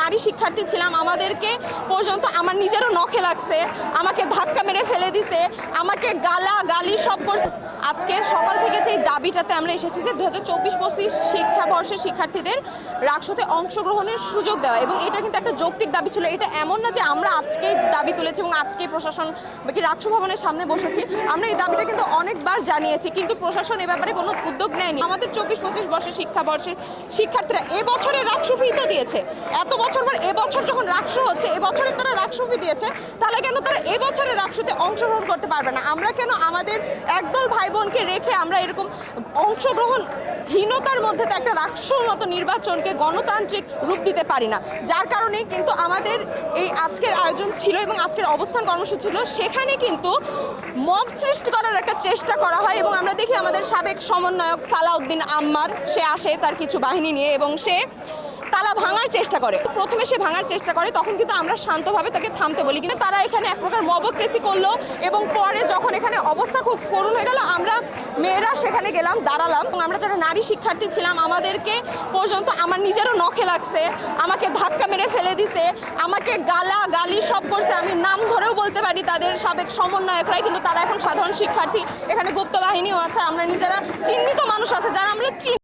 নারী শিক্ষার্থী ছিলাম, আমাদেরকে পর্যন্ত আমার নিজেরও নখে লাগছে, আমাকে ধাক্কা মেরে ফেলে দিছে, আমাকে গালা গালি সব করছে। আজকে সকাল থেকে যে দাবিটাতে আমরা এসেছি যে দু হাজার চব্বিশ পঁচিশ শিক্ষাবর্ষের শিক্ষার্থীদের রাকসুতে অংশগ্রহণের সুযোগ দেওয়া এবং এটা কিন্তু একটা যৌক্তিক দাবি ছিল। এটা এমন না যে আমরা আজকে দাবি তুলেছি এবং আজকে প্রশাসন বা কি রাকসু ভবনের সামনে বসেছি। আমরা এই দাবিটা কিন্তু অনেকবার জানিয়েছি কিন্তু প্রশাসন এ ব্যাপারে কোনো উদ্যোগ নেয়নি। আমাদের চব্বিশ পঁচিশ বর্ষের শিক্ষাবর্ষের শিক্ষার্থীরা এবছরে রাকসু ফি তো দিয়েছে। এত বছর পর এবছর যখন রাকসু হচ্ছে, এবছরে তারা রাকসু দিয়েছে, তাহলে কেন তারা এবছরের রাকসুতে অংশগ্রহণ করতে পারবে না। আমরা কেন আমাদের একদল ভাই বোনকে রেখে আমরা এরকম অংশগ্রহণ হীনতার মধ্যে তো একটা রাষ্ট্রর মতো নির্বাচনকে গণতান্ত্রিক রূপ দিতে পারি না। যার কারণে কিন্তু আমাদের এই আজকের আয়োজন ছিল এবং আজকের অবস্থান কর্মসূচি ছিল। সেখানে কিন্তু মব সৃষ্টি করার একটা চেষ্টা করা হয় এবং আমরা দেখি আমাদের সাবেক সমন্বয়ক সালাউদ্দিন আম্মার, সে আসে তার কিছু বাহিনী নিয়ে এবং সে তালা ভাঙার চেষ্টা করে। প্রথমে সে ভাঙার চেষ্টা করে, তখন কিন্তু আমরা শান্তভাবে তাকে থামতে বলি। কিন্তু তারা এখানে এক প্রকার মবক্রেসি করল এবং পরে যখন এখানে অবস্থা খুব করুণ হয়ে গেল, আমরা মেয়েরা সেখানে গেলাম, দাঁড়ালাম। আমরা যারা নারী শিক্ষার্থী ছিলাম, আমাদেরকে পর্যন্ত আমার নিজেরও নখে লাগছে, আমাকে ধাক্কা মেরে ফেলে দিছে, আমাকে গালা গালি সব করছে, আমি নাম ধরেও বলতে পারি তাদের সাবেক সমন্বয়করাই, কিন্তু তারা এখন সাধারণ শিক্ষার্থী, এখানে গুপ্ত বাহিনীও আছে, আমরা নিজেরা চিহ্নিত মানুষ আছে, যারা আমরা